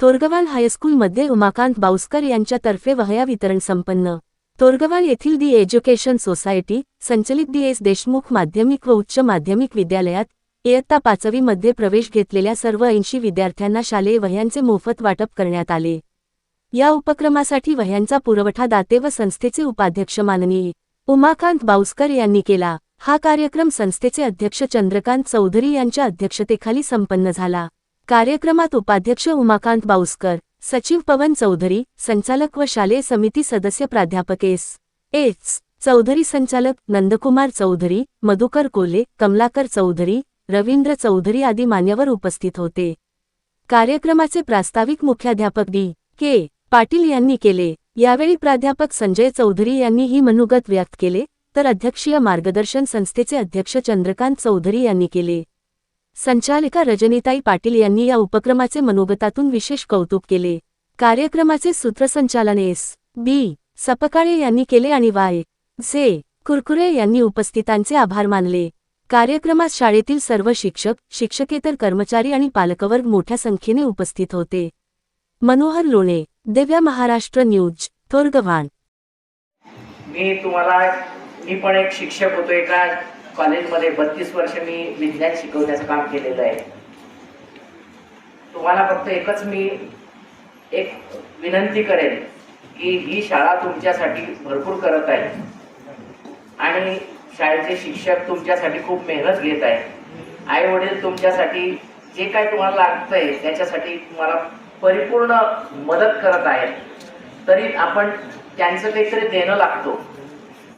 तोरगवाल हायस्कूलमध्ये उमाकांत बाउस्कर यांच्यातर्फे वहया वितरण संपन्न. तोरगवाल येथील दी एज्युकेशन सोसायटी संचलित डी एस देशमुख माध्यमिक व उच्च माध्यमिक विद्यालयात इयत्ता पाचवीमध्ये प्रवेश घेतलेल्या सर्व ऐंशी विद्यार्थ्यांना शालेय वह्यांचे मोफत वाटप करण्यात आले. या उपक्रमासाठी वह्यांचा पुरवठा दाते व संस्थेचे उपाध्यक्ष माननीय उमाकांत बाउस्कर यांनी केला. हा कार्यक्रम संस्थेचे अध्यक्ष चंद्रकांत चौधरी यांच्या अध्यक्षतेखाली संपन्न झाला. कार्यक्रमात उपाध्यक्ष उमाकांत बाऊस्कर सचिव पवन चौधरी संचालक व शालेय समिती सदस्य प्राध्यापक एस. एच. चौधरी संचालक नंदकुमार चौधरी मधुकर कोले कमलाकर चौधरी रवींद्र चौधरी आदी मान्यवर उपस्थित होते. कार्यक्रमाचे प्रास्ताविक मुख्याध्यापक डी. के. पाटील यांनी केले. यावेळी प्राध्यापक संजय चौधरी यांनी ही मनोगत व्यक्त केले. तर अध्यक्षीय मार्गदर्शन संस्थेचे अध्यक्ष चंद्रकांत चौधरी यांनी केले. संचालिका रजनीताई पाटील यांनी या उपक्रमाचे मनोगतातून विशेष कौतुक केले. कार्यक्रमाचे सूत्रसंचालन एस. बी. सपकाळे यांनी केले आणि वाय. झे. कुरकुरे यांनी उपस्थितांचे आभार मानले. कार्यक्रमात शाळेतील सर्व शिक्षक शिक्षकेतर कर्मचारी आणि पालकवर्ग मोठ्या संख्येने उपस्थित होते. मनोहर लोणे दिव्या महाराष्ट्र न्यूज थोरगव्हाण. मी तुम्हाला मी पण एक शिक्षक होतो एका कॉलेजमध्ये बत्तीस वर्ष मी विज्ञान शिकवण्याचं काम केलेलं आहे. तुम्हाला फक्त एकच मी एक विनंती करेन की ही शाळा तुमच्यासाठी भरपूर करत आहे. आणि शाळेचे शिक्षक तुमच्यासाठी खूप मेहनत घेत आहे आई वडील तुमच्यासाठी जे काय तुम्हाला लागतंय त्याच्यासाठी तुम्हाला परिपूर्ण मदत करत आहेत. तरी आपण त्यांचं काहीतरी देणं लागतो.